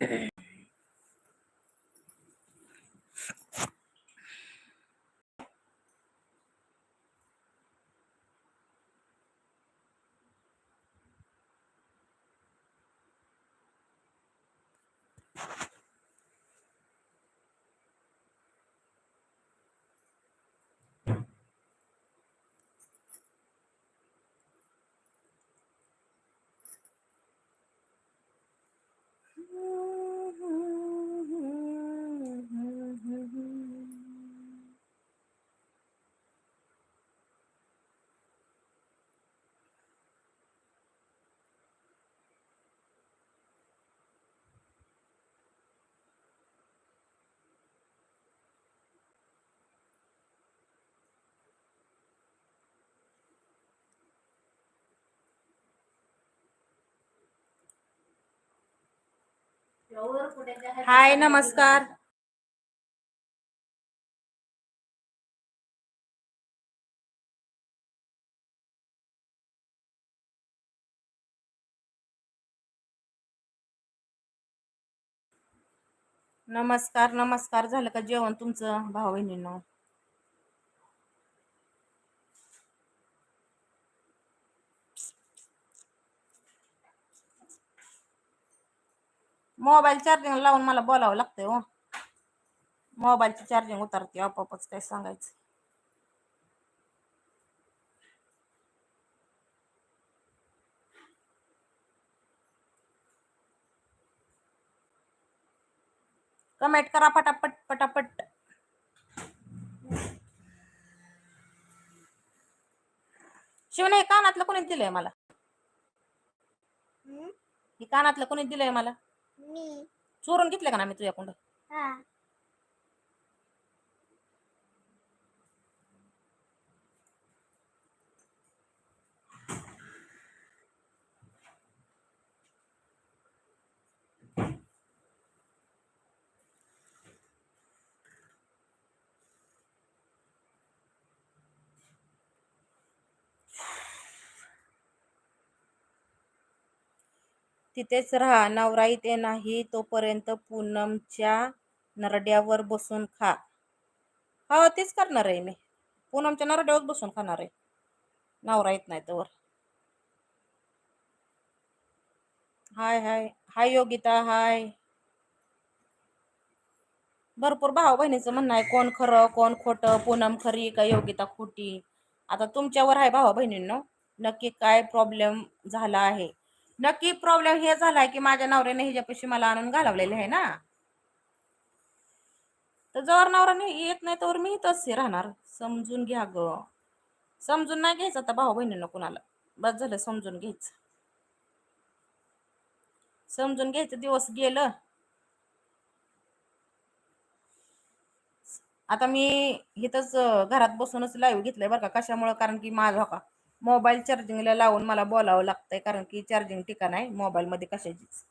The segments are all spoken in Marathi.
you हाय नमस्कार. नमस्कार नमस्कार. झालं का जेवण तुमचं भाऊ बहिणींना मोबाईल चार्जिंग लावून मला बोलावं लागतंय हो. मोबाईलची चार्जिंग उतरते आपोआपच काय सांगायचं. कमेंट करा पटापट पटापट शिवने हे कानातलं कोणी दिलंय मला? हे कानातलं कोणी दिलंय मला? मी. चोरून घेतलं का ना मी तुझ्याकडं हा. तिथेच राहा. नवरा इथे नाही तोपर्यंत पूनमच्या नरड्यावर बसून खा. हो तेच करणार आहे मी. पूनमच्या नरड्यावर बसून खाणार आहे. नवरा येत नाही तोवर. हाय हाय. हाय योगिता. हाय. भरपूर भाऊ बहिणीचं म्हणणं आहे कोण खरं कोण खोटं पूनम खरी का योगिता खोटी? आता तुमच्यावर आहे भावा बहिणींना नक्की काय प्रॉब्लेम झाला आहे? नक्की प्रॉब्लेम हे झालाय की माझ्या नवऱ्याने ह्याच्यापाशी मला आणून घालवलेले आहे ना. तर जर नवऱ्याने येत नाही तर मी तसे राहणार. समजून घ्या ग. समजून नाही घ्यायचं आता भाऊ बहिणींना कुणाला. बस झालं समजून घ्यायचं. समजून घ्यायचं दिवस गेलं. आता मी इथंच घरात बसूनच लाईव्ह घेतलंय बरं का. कशामुळं? कारण की माझा का मोबाईल चार्जिंगला लावून मला बोलावं लागतंय कारण की चार्जिंग ठिकाण आहे मोबाईलमध्ये कशाचीच.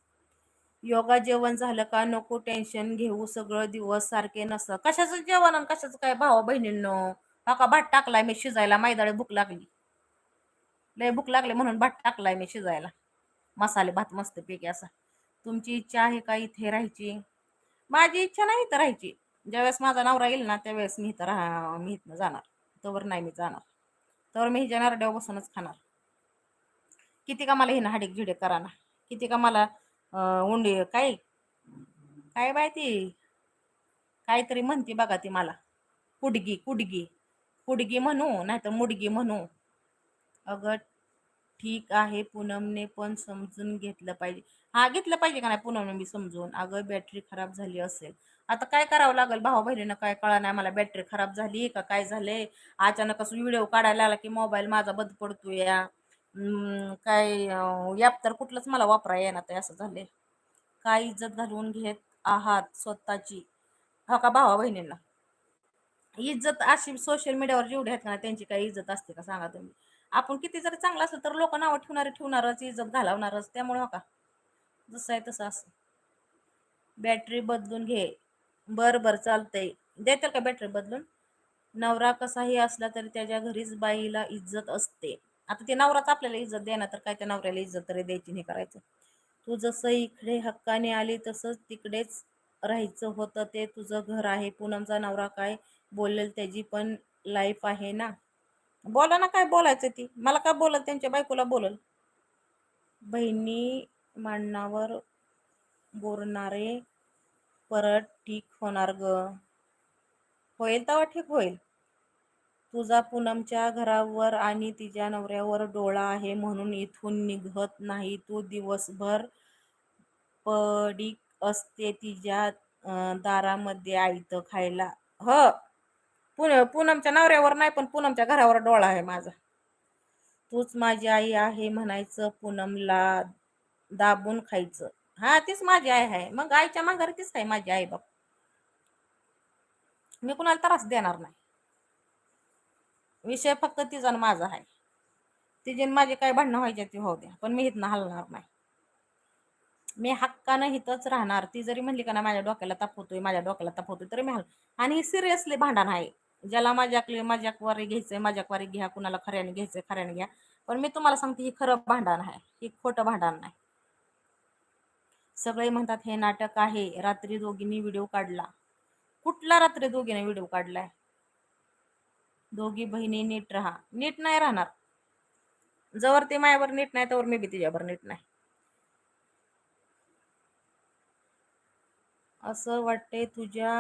योगा जेवण झालं का नको टेन्शन घेऊ सगळं दिवस सारखे नसतं कशाचं जेवण आणि कशाचं काय भावा बहिणींनो? हा का भात टाकलाय मी शिजायला? मैदाळे भूक लागली. लय भूक लागली म्हणून भात टाकलाय मी शिजायला. मसाले भात मस्त पैकी असा. तुमची इच्छा आहे का इथे राहायची? माझी इच्छा नाही इथं राहायची. ज्यावेळेस माझा नवरा येईल ना त्यावेळेस मी इथं राहा मी इथनं जाणार. तोवर नाही मी जाणार. तर मी हिच्या नरड्यावर बसूनच खाणार. किती का मला हिनं हाडीक झिडीक करा ना किती का मला उंडी काय काय बाय ती? काहीतरी म्हणते बघा ती मला. कुडगी कुडगी कुडगी म्हणू नाही तर मुडगी म्हणू. अगं ठीक आहे पूनमने पण समजून घेतलं पाहिजे. हा घेतलं पाहिजे का नाही पूनमने मी समजून? अगं बॅटरी खराब झाली असेल. आता काय करावं लागेल? भाऊ बहिणीनं काय कळा नाही मला बॅटरी खराब झाली का काय झालंय? अचानक असं व्हिडिओ काढायला आला की मोबाईल माझा बंद पडतो या. काय ॲप तर कुठलंच मला वापरा येणार ते असं झालंय. काय इज्जत घालवून घेत आहात स्वतःची? हा का भावा बहिणींना? इज्जत अशी सोशल मीडियावर जेवढी आहेत ना त्यांची काही इज्जत असते का सांगा तुम्ही? आपण किती जरी चांगलं असलं तर लोक नावं ठेवणारे ठेवणारच इज्जत घालवणारच त्यामुळे हो का? जसं आहे तसं असं. बॅटरी बदलून घे. बरं बरं चालतंय. देतील का बॅटरी बदलून? नवरा कसाही असला तरी त्याच्या घरीच बाईला इज्जत असते. आता ते नवराच आपल्याला इज्जत देणार तर काय त्या नवऱ्याला इज्जत तरी द्यायची नाही करायचं. तू जसं इकडे हक्काने आली तसंच तिकडेच राहायचं होतं ते तुझं घर आहे. पूनमचा नवरा काय बोलेल त्याची पण लाईफ आहे ना. बोला ना काय बोलायचं ती? मला काय बोलल त्यांच्या बायकोला बोलल? बहिणी मांडणावर बोलणारे परत ठीक होणार ग. होईल तेव्हा ठीक होईल. तुझा पूनमच्या घरावर आणि तिच्या नवऱ्यावर डोळा आहे म्हणून इथून निघत नाही. तू दिवसभर पडीक असते तिच्या दारामध्ये आईतं खायला. ह पुन पूनमच्या नवऱ्यावर नाही पण पूनमच्या घरावर डोळा आहे माझा. तूच माझी आई आहे म्हणायचं पूनमला दाबून खायचं. हा तीच माझी आई आहे. मग आईच्या माघारी तीच आहे माझी आई बाप. मी कुणाला त्रास देणार नाही. विषय फक्त तिचा माझा आहे. तिची माझे माझी काय भांडणं व्हायची ती होऊ द्या. पण मी इथनं हलणार नाही. मी हक्कानं इथंच राहणार. ती जरी म्हणली का ना माझ्या डोक्याला तापवतोय होतोय माझ्या डोक्याला ताप तरी मी हल. आणि सिरियसली भांडण आहे. ज्याला माझ्याकले माझ्याकवारी घ्यायचंय माझ्याकवारी घ्या. कुणाला खऱ्याने घ्यायचंय खऱ्याने घ्या. पण मी तुम्हाला सांगते ही खरं भांडण आहे. ही खोटं भांडण नाही. सगळे म्हणतात हे नाटक आहे. रात्री दोघींनी व्हिडिओ काढला. कुठला रात्री दोघीने व्हिडिओ काढलाय? दोघी बहिणी नीट राहा. नीट नाही राहणार. जवळ ते मायावर नीट नाही त्यावर मी बी तिच्यावर नीट नाही. असं वाटते तुझ्या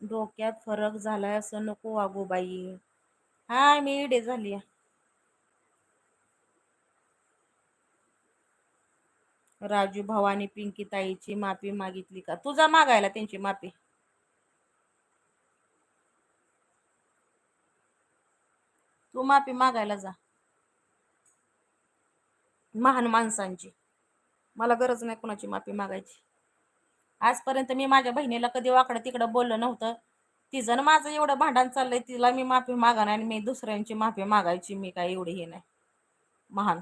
डोक्यात फरक झालाय असं नको वागू बाई. हा मी इडे झाली राजू भावानी पिंकी ताईची माफी मागितली का? तुझा मागायला त्यांची माफी. तू माफी मागायला जा. महान माणसांची. मला गरज नाही कुणाची माफी मागायची. आजपर्यंत मी माझ्या बहिणीला कधी वाकडं तिकडं बोललं नव्हतं. तिचं माझं एवढं भांडण चाललंय तिला मी माफी मागा आणि मी दुसऱ्यांची माफी मागायची मी काय एवढी हे नाही. महान.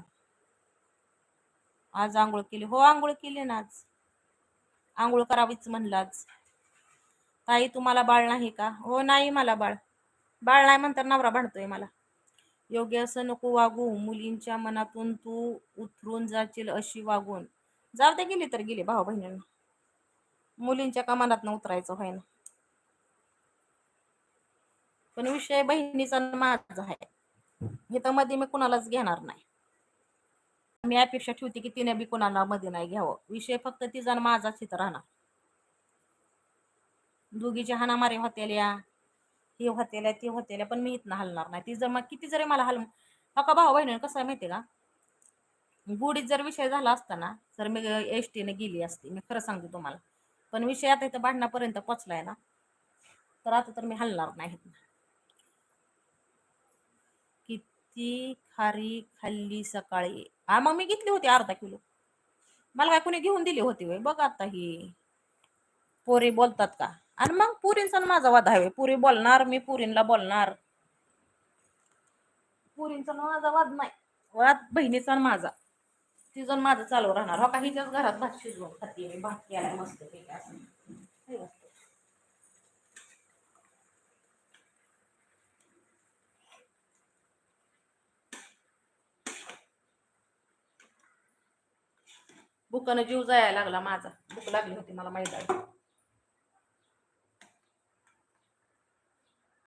आज आंघोळ केली. हो आंघोळ केली ना आज. आंघोळ करावीच म्हणलं आज. ताई तुम्हाला बाळ नाही का? हो नाही मला बाळ. बाळ नाही म्हणतात नवरा भांडतोय मला. योग्य असं नको वागू. मुलींच्या मनातून तू उतरून जाशील अशी वागून. जाऊ दे गेली तर गेली भाऊ बहिणींना. मुलींच्या का मनात उतरायचं होय ना पण विषय बहिणीचा माझा आहे. इथं मध्ये मी कुणालाच घेणार नाही. मी अपेक्षा ठेवते की तिने बी कुणाला मध्ये नाही घ्यावं. विषय फक्त तिचा आणि माझाच इथं राहणार. दोघीच्या हाणामारी होतेल्या हे होतेल्या ते होतेल्या पण मी इथनं हलणार नाही. ती जर मग किती जरी मला हल का भाऊ बहिणी कसं आहे माहिती का? गुढीत जर विषय झाला असता ना तर मी एस टीने गेली असती मी खरं सांगते तुम्हाला. पण विषय आता इथं बांधण्यापर्यंत पोचलाय ना तर आता तर मी हलणार नाही इथनं. ती खारी खाल्ली सकाळी. हा मग मी घेतली होती अर्धा किलो. मला काय कुणी घेऊन दिली होती वय बघ आता ही. पोरी बोलतात का? आणि मग पुरींचा आणि माझा वाद आहे पुरी बोलणार मी पुरींला बोलणार. पुरींचा माझा वाद नाही. वाद बहिणीचा आणि माझा. तिजून माझं चालू राहणार. हो का? हिच्याच घरात भात शिजवून खाते मी. भात केला मस्त असं. भुकानं जीव जायला लागला माझा. भूक लागली होती मला माहीत आहे